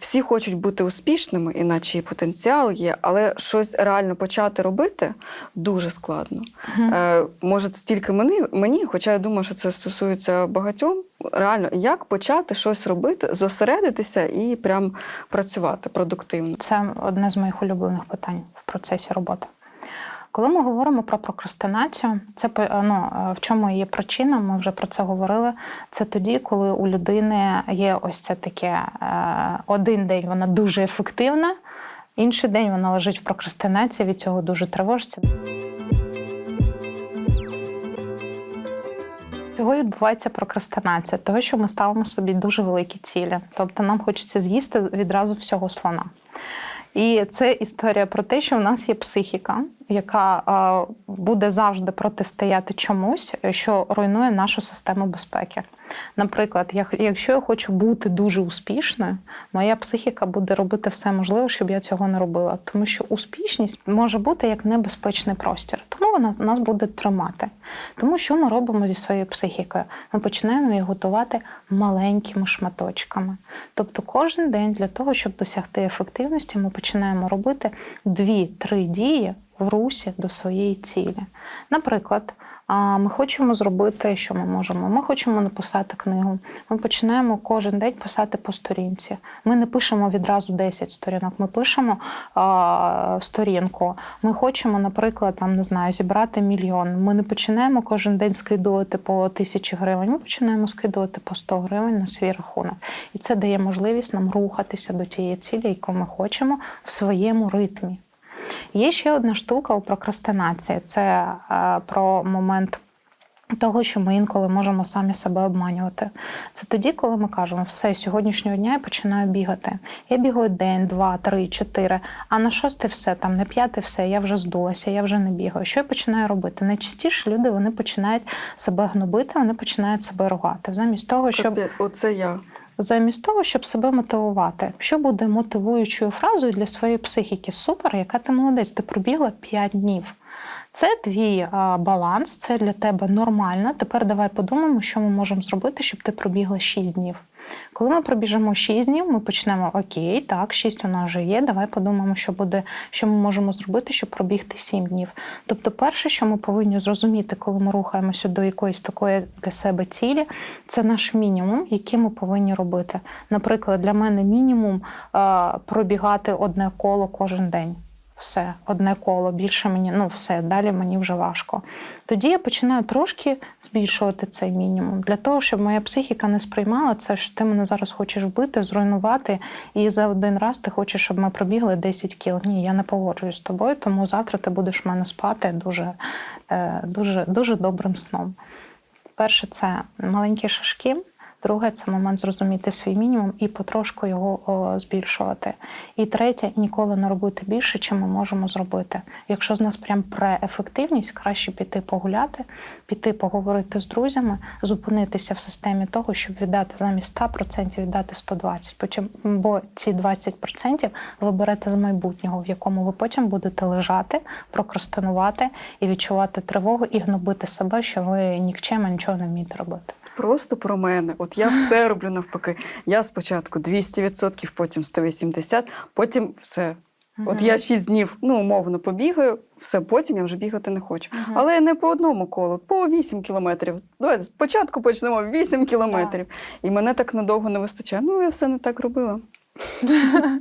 Всі хочуть бути успішними, іначе і потенціал є, але щось реально почати робити дуже складно. Е, може, це тільки мені, мені, хоча я думаю, що це стосується багатьом. Реально, як почати щось робити, зосередитися і прям працювати продуктивно. Це одне з моїх улюблених питань в процесі роботи. Коли ми говоримо про прокрастинацію, це ну, е, в чому є причина, ми вже про це говорили. Це тоді, коли у людини є ось це таке е, один день вона дуже ефективна, інший день вона лежить в прокрастинації, від цього дуже тривожиться. Чого відбувається прокрастинація? Того, що ми ставимо собі дуже великі цілі. Тобто нам хочеться з'їсти відразу всього слона. І це історія про те, що у нас є психіка, яка буде завжди протистояти чомусь, що руйнує нашу систему безпеки. Наприклад, як- якщо я хочу бути дуже успішною, моя психіка буде робити все можливе, щоб я цього не робила. Тому що успішність може бути як небезпечний простір, тому вона нас буде тримати. Тому що ми робимо зі своєю психікою? Ми починаємо її готувати маленькими шматочками. Тобто кожен день для того, щоб досягти ефективності, ми починаємо робити дві-три дії в русі до своєї цілі. Наприклад, ми хочемо зробити, що ми можемо. Ми хочемо написати книгу. Ми починаємо кожен день писати по сторінці. Ми не пишемо відразу 10 сторінок. Ми пишемо а, сторінку. Ми хочемо, наприклад, там не знаю, зібрати мільйон. Ми не починаємо кожен день скидувати по тисячі гривень. Ми починаємо скидувати по 100 гривень на свій рахунок. І це дає можливість нам рухатися до тієї цілі, яку ми хочемо в своєму ритмі. Є ще одна штука у прокрастинації це е, про момент. Того, що ми інколи можемо самі себе обманювати. Це тоді, коли ми кажемо, все, сьогоднішнього дня я починаю бігати. Я бігаю день, два, три, чотири, а на шостий все, там на п'ятий все, я вже здулася, я вже не бігаю. Що я починаю робити? Найчастіше люди вони починають себе гнобити, вони починають себе ругати. Замість того, щоб Капець, оце я. Замість того, щоб себе мотивувати. Що буде мотивуючою фразою для своєї психіки? Супер, яка ти молодець, ти пробігла 5 днів. Це твій баланс, це для тебе нормально. Тепер давай подумаємо, що ми можемо зробити, щоб ти пробігла 6 днів. Коли ми пробіжимо 6 днів, ми почнемо окей, так, 6 у нас вже є. Давай подумаємо, що буде, що ми можемо зробити, щоб пробігти 7 днів. Тобто, перше, що ми повинні зрозуміти, коли ми рухаємося до якоїсь такої для себе цілі, це наш мінімум, який ми повинні робити. Наприклад, для мене мінімум пробігати одне коло кожен день. Все, одне коло, більше мені, ну все, далі мені вже важко. Тоді я починаю трошки збільшувати цей мінімум для того, щоб моя психіка не сприймала це, що ти мене зараз хочеш вбити, зруйнувати, і за один раз ти хочеш, щоб ми пробігли 10 кіл. Ні, я не погоджуюсь з тобою, тому завтра ти будеш в мене спати дуже, е, дуже, дуже добрим сном. Перше, це маленькі шашки. Друге, це момент зрозуміти свій мінімум і потрошку його о, збільшувати. І третє, ніколи не робити більше, чим ми можемо зробити. Якщо з нас прям преефективність, краще піти погуляти, піти поговорити з друзями, зупинитися в системі того, щоб віддати замість 100% віддати 120%. Потім, бо ці 20% ви берете з майбутнього, в якому ви потім будете лежати, прокрастинувати і відчувати тривогу і гнобити себе, що ви нікчема нічого не вмієте робити. Просто про мене. От я все роблю навпаки. Я спочатку 200%, потім 180%, потім все. От я 6 днів ну, умовно побігаю, все, потім я вже бігати не хочу. Мгм. Але не по одному колу, по 8 кілометрів. Давайте спочатку почнемо 8 кілометрів. І мене так надовго не вистачає. Ну, я все не так робила.